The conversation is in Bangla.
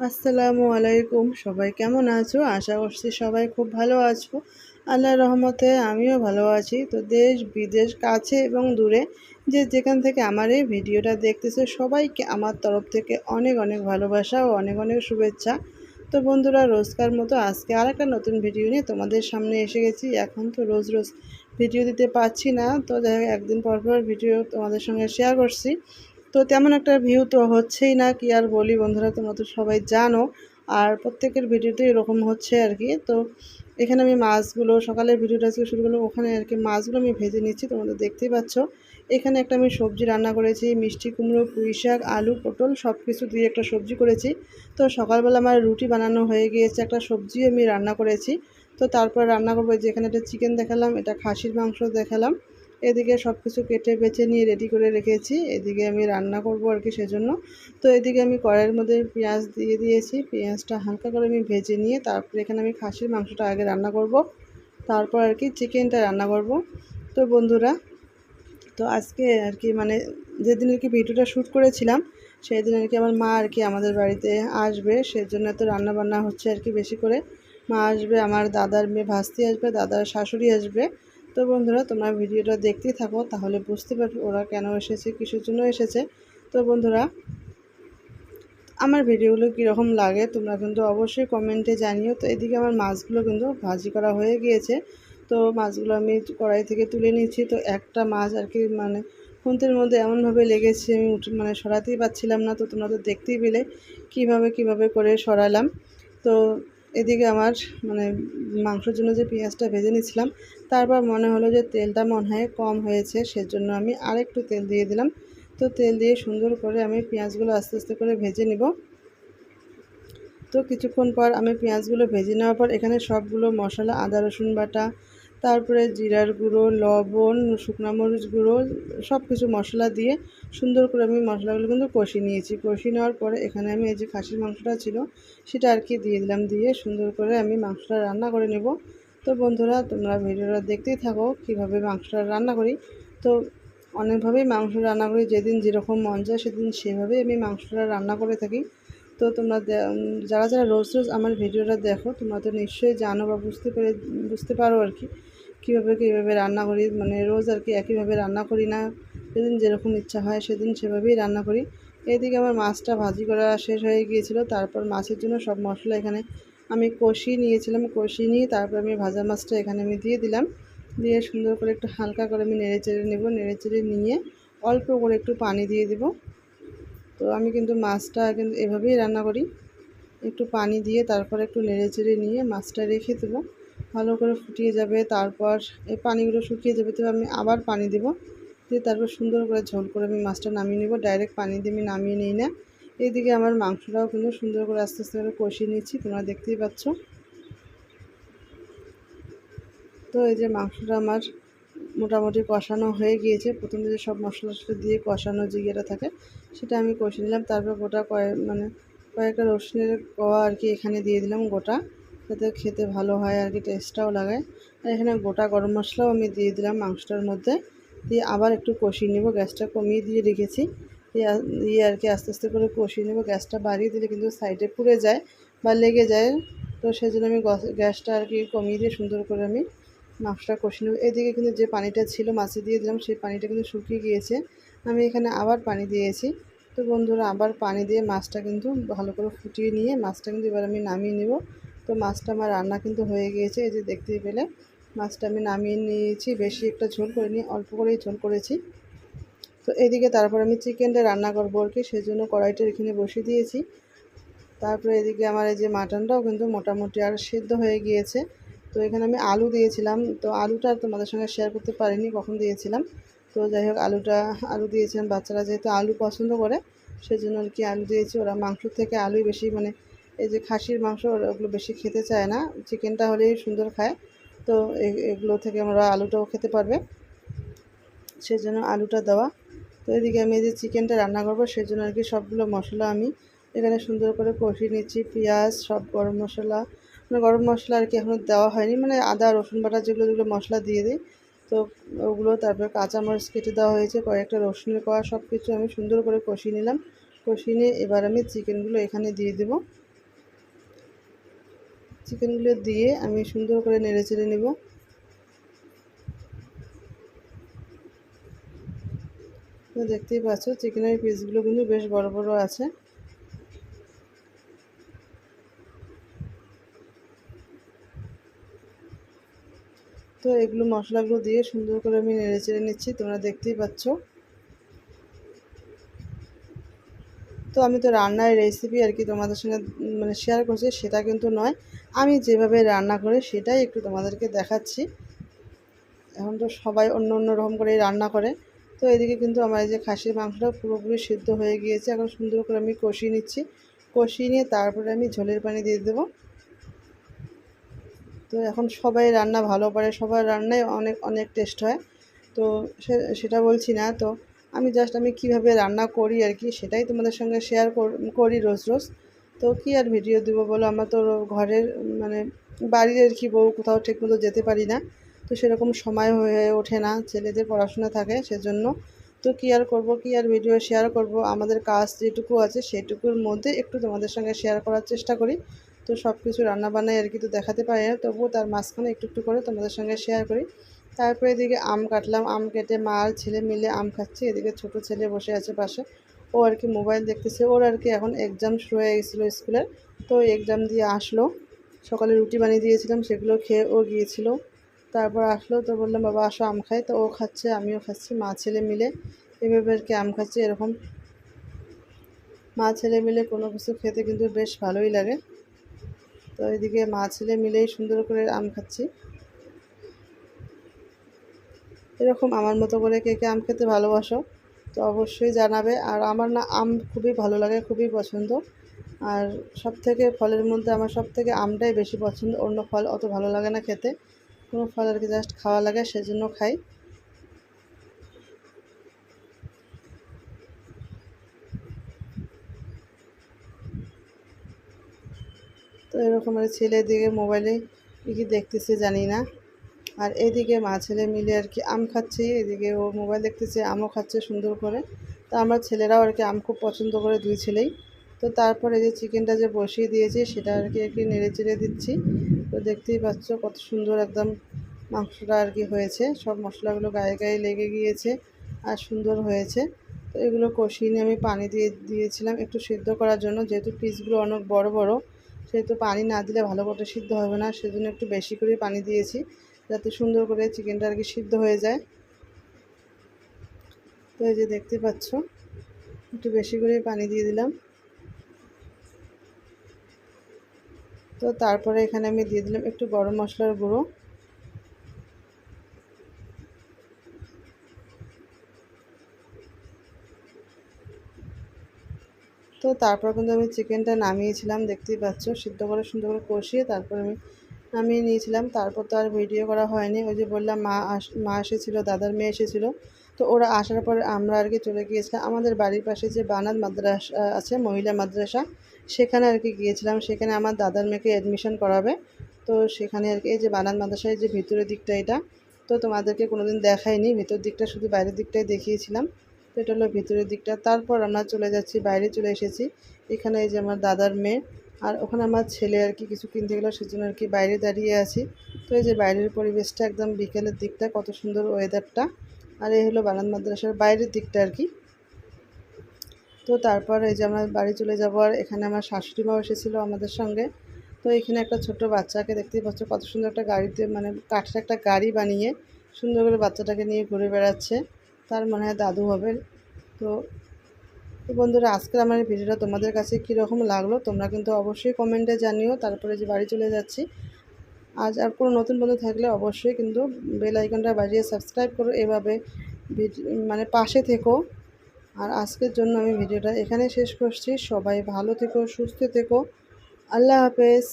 আসসালামু আলাইকুম। সবাই কেমন আছো? আশা করছি সবাই খুব ভালো আছো। আল্লাহ রহমতে আমিও ভালো আছি। তো দেশ, বিদেশ, কাছে এবং দূরে যে যেখান থেকে আমার এই ভিডিওটা দেখতেছে, সবাইকে আমার তরফ থেকে অনেক অনেক ভালোবাসা ও অনেক অনেক শুভেচ্ছা। তো বন্ধুরা, রোজকার মতো আজকে আর একটা নতুন ভিডিও নিয়ে তোমাদের সামনে এসে গেছি। এখন তো রোজ রোজ ভিডিও দিতে পারছি না। তো যাই একদিন পর পর ভিডিও তোমাদের সঙ্গে শেয়ার করছি। তো তেমন একটা ভিউ তো হচ্ছেই না, কি আর বলি বন্ধুরা, তোমরা তো সবাই জানো। আর প্রত্যেকের ভিডিওতে এরকম হচ্ছে আর কি। তো এখানে আমি মাছগুলো, সকালের ভিডিওটা আজকে শুরু করলাম, ওখানে আর কি মাছগুলো আমি ভেজে নিচ্ছি তোমাদের দেখতেই পাচ্ছ। এখানে একটা আমি সবজি রান্না করেছি, মিষ্টি কুমড়ো, পুঁই শাক, আলু, পটল সব কিছু দিয়ে একটা সবজি করেছি। তো সকালবেলা আমার রুটি বানানো হয়ে গিয়েছে, একটা সবজি আমি রান্না করেছি। তো তারপর রান্না করব যে এখানে একটা চিকেন দেখালাম, এটা খাসির মাংস দেখালাম। এদিকে সব কিছু কেটে বেছে নিয়ে রেডি করে রেখেছি। এদিকে আমি রান্না করব আর কি সেজন্য। তো এদিকে আমি কড়াইয়ের মধ্যে পেঁয়াজ দিয়ে দিয়েছি। পেঁয়াজটা হালকা করে আমি ভেজে নিয়ে তারপরে এখানে আমি খাসির মাংসটা আগে রান্না করব। তারপর আর কি চিকেনটা রান্না করব। তো বন্ধুরা, তো আজকে আর কি মানে যেদিন আর কি ভিডিওটা শ্যুট করেছিলাম সেই দিন আর কি আমার মা আর কি আমাদের বাড়িতে আসবে। সেজন্য তো রান্না বান্না হচ্ছে আর কি বেশি করে। মা আসবে, আমার দাদার মেয়ে ভাস্তি আসবে, দাদার শাশুড়ি আসবে। তো বন্ধুরা, তোমরা ভিডিওটা দেখতেই থাকো, তাহলে বুঝতে পারবে ওরা কেন এসেছে, কিসের জন্য এসেছে। তো বন্ধুরা, আমার ভিডিওগুলো কীরকম লাগে তোমরা কিন্তু অবশ্যই কমেন্টে জানিও। তো এদিকে আমার মাছগুলো কিন্তু ভাজি করা হয়ে গিয়েছে। তো মাছগুলো আমি কড়াই থেকে তুলে নিচ্ছি। তো একটা মাছ আর কি মানে খুন্তির মধ্যে এমনভাবে লেগেছে, আমি উঠে মানে সরাতেই পারছিলাম না। তো তোমরা তো দেখতেই পেলে কীভাবে কীভাবে করে সরালাম। তো এদিকে আমার মানে মাংসের জন্য যে পেঁয়াজটা ভেজে নিয়েছিলাম, তারপর মনে হলো যে তেলটা মনে হয় কম হয়েছে, সেজন্য আমি আরেকটু তেল দিয়ে দিলাম। তো তেল দিয়ে সুন্দর করে আমি পেঁয়াজগুলো আস্তে আস্তে করে ভেজে নিব। তো কিছুক্ষণ পর আমি পেঁয়াজগুলো ভেজে নেওয়ার পর এখানে সবগুলো মশলা, আদা, রসুন বাটা তারপরে জিরার গুঁড়ো, লবণ, শুকনো মরিচ গুঁড়ো সব কিছু মশলা দিয়ে সুন্দর করে আমি মশলাগুলো কিন্তু কষিয়ে নিয়েছি। কষিয়ে নেওয়ার পরে এখানে আমি এই যে খাসির মাংসটা ছিল, সেটা আর কি দিয়ে দিলাম, দিয়ে সুন্দর করে আমি মাংসটা রান্না করে নেব। তো বন্ধুরা, তোমরা ভিডিওটা দেখতেই থাকো কীভাবে মাংসটা রান্না করি। তো অনেকভাবেই মাংস রান্না করি, যেদিন যেরকম মন যায় সেদিন সেভাবেই আমি মাংসটা রান্না করে থাকি। তো তোমরা যারা যারা রোজ রোজ আমার ভিডিওটা দেখো, তোমরা তো নিশ্চয়ই জানো বা বুঝতে পেরে, বুঝতে পারো আর কি। কীভাবে কীভাবে রান্না করি মানে রোজ আর কি একইভাবে রান্না করি না। যেদিন যেরকম ইচ্ছা হয় সেদিন সেভাবেই রান্না করি। এইদিকে আমার মাছটা ভাজি করা শেষ হয়ে গিয়েছিল, তারপর মাছের জন্য সব মশলা এখানে আমি কষিয়ে নিয়েছিলাম। কষিয়ে নিয়ে তারপর আমি ভাজা মাছটা এখানে আমি দিয়ে দিলাম। দিয়ে সুন্দর করে একটু হালকা করে আমি নেড়ে চেড়ে নেব নেড়ে চেড়ে নিয়ে অল্প করে একটু পানি দিয়ে দিব। তো আমি কিন্তু মাছটা কিন্তু এভাবেই রান্না করি। একটু পানি দিয়ে তারপর একটু নেড়ে চেড়ে নিয়ে মাছটা রেখে দেবো। ভালো করে ফুটিয়ে যাবে, তারপর এই পানিগুলো শুকিয়ে যাবে তবে আমি আবার পানি দেব। দিয়ে তারপর সুন্দর করে ঝোল করে আমি মাছটা নামিয়ে নেব ডাইরেক্ট পানি দিয়ে আমি নামিয়ে নিই না। এইদিকে আমার মাংসটাও কিন্তু সুন্দর করে আস্তে আস্তে করে কষিয়ে নিচ্ছি, তোমরা দেখতেই পাচ্ছ। তো এই যে মাংসটা আমার মোটামুটি কষানো হয়ে গিয়েছে, প্রথমে যে সব মশলা দিয়ে কষানো যে ইয়েটা থাকে, সেটা আমি কষিয়ে নিলাম। তারপর গোটা কয়েক মানে কয়েকটা রসুনের কোয়া আর কি এখানে দিয়ে দিলাম গোটা। যাতে খেতে ভালো হয় আর কি টেস্টটাও লাগায় আর এখানে গোটা গরম মশলাও আমি দিয়ে দিলাম মাংসটার মধ্যে। দিয়ে আবার একটু কষিয়ে নেব, গ্যাসটা কমিয়ে দিয়ে রেখেছি। দিয়ে আর কি আস্তে আস্তে করে কষিয়ে নেব, গ্যাসটা বাড়িয়ে দিলে কিন্তু সাইডে পুড়ে যায় বা লেগে যায়। তো সেই জন্য আমি গ্যাসটা আর কি কমিয়ে দিয়ে সুন্দর করে আমি মাংসটা কষিয়ে নেব। এদিকে কিন্তু যে পানিটা ছিল মাছে দিয়ে দিলাম, সেই পানিটা কিন্তু শুকিয়ে গিয়েছে। আমি এখানে আবার পানি দিয়েছি। তো বন্ধুরা, আবার পানি দিয়ে মাছটা কিন্তু ভালো করে ফুটিয়ে নিয়ে মাছটা কিন্তু এবার আমি নামিয়ে নেব। তো মাছটা আমার রান্না কিন্তু হয়ে গিয়েছে। এই যে দেখতেই পেলে, মাছটা আমি নামিয়ে নিয়েছি, বেশি একটা ঝোল করিনি, অল্প করেই ঝোল করেছি। তো এদিকে তারপর আমি চিকেনটা রান্না করব আর কি সেই জন্য কড়াইটা এখানে বসিয়ে দিয়েছি। তারপরে এদিকে আমার এই যে মাটনটাও কিন্তু মোটামুটি আর সিদ্ধ হয়ে গিয়েছে। তো এখানে আমি আলু দিয়েছিলাম, তো আলুটা তোমাদের সঙ্গে শেয়ার করতে পারিনি, কখন দিয়েছিলাম। তো যাই হোক, আলুটা, আলু দিয়েছিলাম বাচ্চারা যেহেতু আলু পছন্দ করে, সেজন্য আর কি আলু দিয়েছি। ওরা মাংস থেকে আলুই বেশি মানে এই যে খাসির মাংস ওগুলো বেশি খেতে চায় না, চিকেনটা হলেই সুন্দর খায়। তো এগুলো থেকে আমরা আলুটাও খেতে পারবে। সেজন্য আলুটা দেওয়া। তো এদিকে আমি এই যে চিকেনটা রান্না করব, সেজন্য আর কি সবগুলো মশলা আমি এখানে সুন্দর করে কষিয়ে নিচ্ছি। পেঁয়াজ, সব গরম মশলা মানে গরম মশলা আর কি এখনও দেওয়া হয়নি। মানে আদা, রসুন বাটা যেগুলো যেগুলো মশলা দিয়ে দিই। তো ওগুলো তারপরে কাঁচামরিচ কেটে দেওয়া হয়েছে, কয়েকটা রসুনের কোয়া সব কিছু আমি সুন্দর করে কষিয়ে নিলাম। কষিয়ে নিয়ে এবার আমি চিকেনগুলো এখানে দিয়ে দেবো। চিকেনগুলো দিয়ে আমি সুন্দর করে নেড়ে চেড়ে নেব। দেখতেই পাচ্ছ, চিকেনের পিসগুলো কিন্তু বেশ বড় বড় আছে। তো এগুলো মশলাগুলো দিয়ে সুন্দর করে আমি নেড়ে চেড়ে নিচ্ছি, তোমরা দেখতেই পাচ্ছ। তো আমি তো রান্নার রেসিপি আর কি তোমাদের সঙ্গে মানে শেয়ার করছি, সেটা কিন্তু নয়। আমি যেভাবে রান্না করি, সেটাই একটু তোমাদেরকে দেখাচ্ছি। এখন তো সবাই অন্য অন্য রকম করেই রান্না করে। তো এদিকে কিন্তু আমার এই যে খাসির মাংসটা পুরোপুরি সিদ্ধ হয়ে গিয়েছে। এখন সুন্দর করে আমি কষিয়ে নিচ্ছি। কষিয়ে নিয়ে তারপরে আমি ঝোলের পানি দিয়ে দেবো। তো এখন সবাই রান্না ভালো পারে, সবার রান্নায় অনেক অনেক টেস্ট হয়। তো সেটা বলছি না। তো আমি জাস্ট আমি কীভাবে রান্না করি আর কি, সেটাই তোমাদের সঙ্গে শেয়ার করি রোজ রোজ। তো কি আর ভিডিও দেবো বলো? আমার তো ঘরের মানে বাড়ির আর কি বউ কোথাও ঠিকমতো যেতে পারি না। তো সেরকম সময় হয়ে ওঠে না, ছেলেদের পড়াশোনা থাকে সেজন্য। তো কী আর করব, কী আর ভিডিও শেয়ার করব? আমাদের কাজ যেটুকু আছে সেটুকুর মধ্যে একটু তোমাদের সঙ্গে শেয়ার করার চেষ্টা করি। তো সব কিছু রান্নাবান্নায় আর কি তো দেখাতে পারি না, তবুও তার মাঝখানে একটু একটু করে তোমাদের সঙ্গে শেয়ার করি। তারপরে এদিকে আম কাটলাম, আম কেটে মা আর ছেলে মিলে আম খাচ্ছি। এদিকে ছোট ছেলে বসে আছে পাশে। ও আর কি মোবাইল দেখতেছে। ওর আর কি এখন এক্সাম শুরু হয়ে গেছিল স্কুলের তো এক্সাম দিয়ে আসলো। সকালে রুটি বানিয়ে দিয়েছিলাম, সেগুলো খেয়ে ও গিয়েছিল। তারপর আসলো, তো বললাম, বাবা, আসো আম খাই। তো ও খাচ্ছে, আমিও খাচ্ছি। মা, ছেলে মিলে এভাবে আর কি আম খাচ্ছি, এরকম। মা, ছেলে মিলে কোনো কিছু খেতে কিন্তু বেশ ভালোই লাগে। তো এদিকে মা, ছেলে মিলেই সুন্দর করে আম খাচ্ছি। এরকম আমার মতো করে কে কে আম খেতে ভালোবাসো, তো অবশ্যই জানাবে। আর আমার না আম খুবই ভালো লাগে, খুবই পছন্দ। আর সব থেকে ফলের মধ্যে আমার সব থেকে আমটাই বেশি পছন্দ। অন্য ফল অত ভালো লাগে না খেতে। কোনো ফল আর কি জাস্ট খাওয়া লাগে, সেজন্য খাই। তো এরকম আর ছেলে দিকে মোবাইলে কী কী দেখতেছে জানি না। আর এদিকে মা ছেলে মিলে আর কি আম খাচ্ছে, এদিকে ও মোবাইল দেখতেছে, আমও খাচ্ছে সুন্দর করে। তো আমার ছেলেরাও আর কি আম খুব পছন্দ করে, দুই ছেলেই। তো তারপরে যে চিকেনটা যে বসিয়ে দিয়েছি, সেটা আর কি একটু নেড়ে চেড়ে দিচ্ছি। তো দেখতেই পাচ্ছ কত সুন্দর একদম মাংসটা আর কি হয়েছে। সব মশলাগুলো গায়ে গায়ে লেগে গিয়েছে আর সুন্দর হয়েছে। তো এগুলো কষিয়ে নিয়ে আমি পানি দিয়ে দিয়েছিলাম একটু সিদ্ধ করার জন্য, যেহেতু পিসগুলো অনেক বড় বড়, সেহেতু পানি না দিলে ভালো করে সিদ্ধ হবে না, সেজন্য একটু বেশি করে পানি দিয়েছি। যাতে সুন্দর করে চিকেনটা আর কি সিদ্ধ হয়ে যায়। তো এই যে দেখতে পাচ্ছ, একটু বেশি করে পানি দিয়ে দিলাম। তো তারপরে এখানে আমি দিয়ে দিলাম একটু গরম মশলার গুঁড়ো। তো তারপর কিন্তু আমি চিকেনটা নামিয়েছিলাম, দেখতেই পাচ্ছ, সিদ্ধ করে সুন্দর করে কষিয়ে তারপর আমি নামিয়ে নিয়েছিলাম। তারপর তো আর ভিডিও করা হয়নি। ওই যে বললাম, মা আস, মা এসেছিল, দাদার মেয়ে এসেছিল। তো ওরা আসার পরে আমরা আর কি চলে গিয়েছিলাম। আমাদের বাড়ির পাশে যে বানাত মাদ্রাসা আছে, মহিলা মাদ্রাসা, সেখানে আর কি গিয়েছিলাম। সেখানে আমার দাদার মেয়েকে অ্যাডমিশন করাবে। তো সেখানে আর কি এই যে বানাত মাদ্রাসায় যে ভিতরের দিকটা এটা, তো তোমাদেরকে কোনো দিন দেখাইনি। ভিতর দিকটা শুধু বাইরের দিকটাই দেখিয়েছিলাম। তো এটা হলো ভিতরের দিকটা। তারপর আমরা চলে যাচ্ছি, বাইরে চলে এসেছি। এখানে এই যে আমার দাদার মেয়ে আর ওখানে আমার ছেলে আর কি কিছু কিনতে গেলো, সেজন্য আর কি বাইরে দাঁড়িয়ে আছি। তো এই যে বাইরের পরিবেশটা একদম বিকেলের দিকটা, কত সুন্দর ওয়েদারটা আর এই হলো বানান মাদ্রাসার বাইরের দিকটা আর কি। তো তারপর এই যে আমরা বাড়ি চলে যাব, আর এখানে আমার শাশুড়ি মাও এসেছিল আমাদের সঙ্গে। তো এখানে একটা ছোট্ট বাচ্চাকে দেখতেই পাচ্ছ, কত সুন্দর একটা গাড়িতে মানে কাঠের একটা গাড়ি বানিয়ে সুন্দর করে বাচ্চাটাকে নিয়ে ঘুরে বেড়াচ্ছে। তার মনে হয় দাদু হবে। তো তো বন্ধুরা, আজকের আমার ভিডিওটা তোমাদের কাছে কীরকম লাগল তোমরা কিন্তু অবশ্যই কমেন্টে জানিও, তারপরে যে বাড়ি চলে যাচ্ছি। আজ আর কোনো নতুন বন্ধু থাকলে অবশ্যই কিন্তু বেল আইকনটা বাজিয়ে সাবস্ক্রাইব করো, এভাবে মানে পাশে থেকো। আর আজকের জন্য আমি ভিডিওটা এখানে শেষ করছি। সবাই ভালো থেকো, সুস্থ থেকো। আল্লাহ হাফেজ।